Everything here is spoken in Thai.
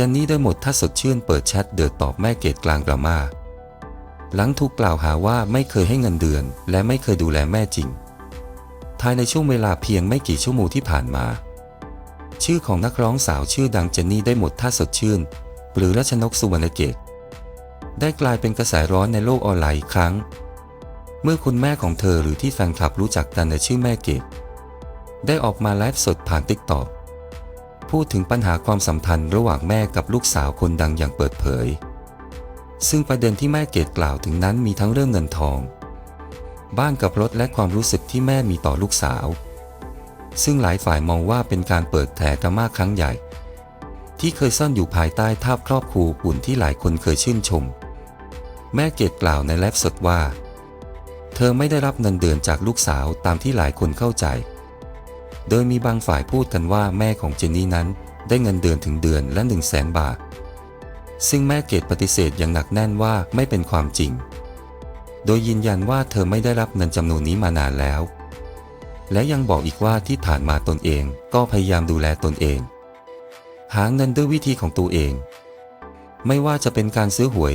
จนนี่ได้หมดถ้าสดชื่นเปิดแชทเดือดตอบแม่เกดกลางดราม่าหลังถูกกล่าวหาว่าไม่เคยให้เงินเดือน และไม่เคยดูแลแม่จริง ภายในช่วงเวลาเพียงไม่กี่ชั่วโมงที่ผ่านมา ชื่อของนักร้องสาวชื่อดังเจนนี่ได้หมดท่าสดชื่น หรือรัชนกสุวรรณเกตได้กลายเป็นกระแสร้อนในโลกออนไลน์อีกครั้ง เมื่อคุณแม่ของเธอหรือที่แฟนคลับรู้จักกันในชื่อแม่เกดได้ออกมาไลฟ์สดผ่านติ๊กต็อก พูดถึงปัญหาความสัมพันธ์ระหว่างแม่กับลูกสาวคนดังอย่างเปิดเผย ซึ่งประเด็นที่แม่เกดกล่าวถึงนั้นมีทั้งเรื่องเงินทอง บ้านกับรถและความรู้สึกที่แม่มีต่อลูกสาว ซึ่งหลายฝ่ายมองว่าเป็นการเปิดแถดราม่าครั้งใหญ่ ที่เคยซ่อนอยู่ภายใต้ภาพครอบครัวอุ่นที่หลายคนเคยชื่นชม แม่เกดกล่าวในไลฟ์สดว่า เธอไม่ได้รับเงินเดือนจากลูกสาวตามที่หลายคนเข้าใจ โดยมีบางฝ่ายพูดกันว่าแม่ของเจนนี่นั้น ได้เงินเดือนถึงเดือนละ 1 0 0 0 0แสนบาท ซึ่งแม่เกดปฏิเสธอย่างหนักแน่นว่าไม่เป็นความจริง โดยยืนยันว่าเธอไม่ได้รับเงินจำนวนนี้มานานแล้ว และยังบอกอีกว่าที่ผ่านมาตนเองก็พยายามดูแลตนเอง หาเงินด้วยวิธีของตัวเอง ไม่ว่าจะเป็นการซื้อหวย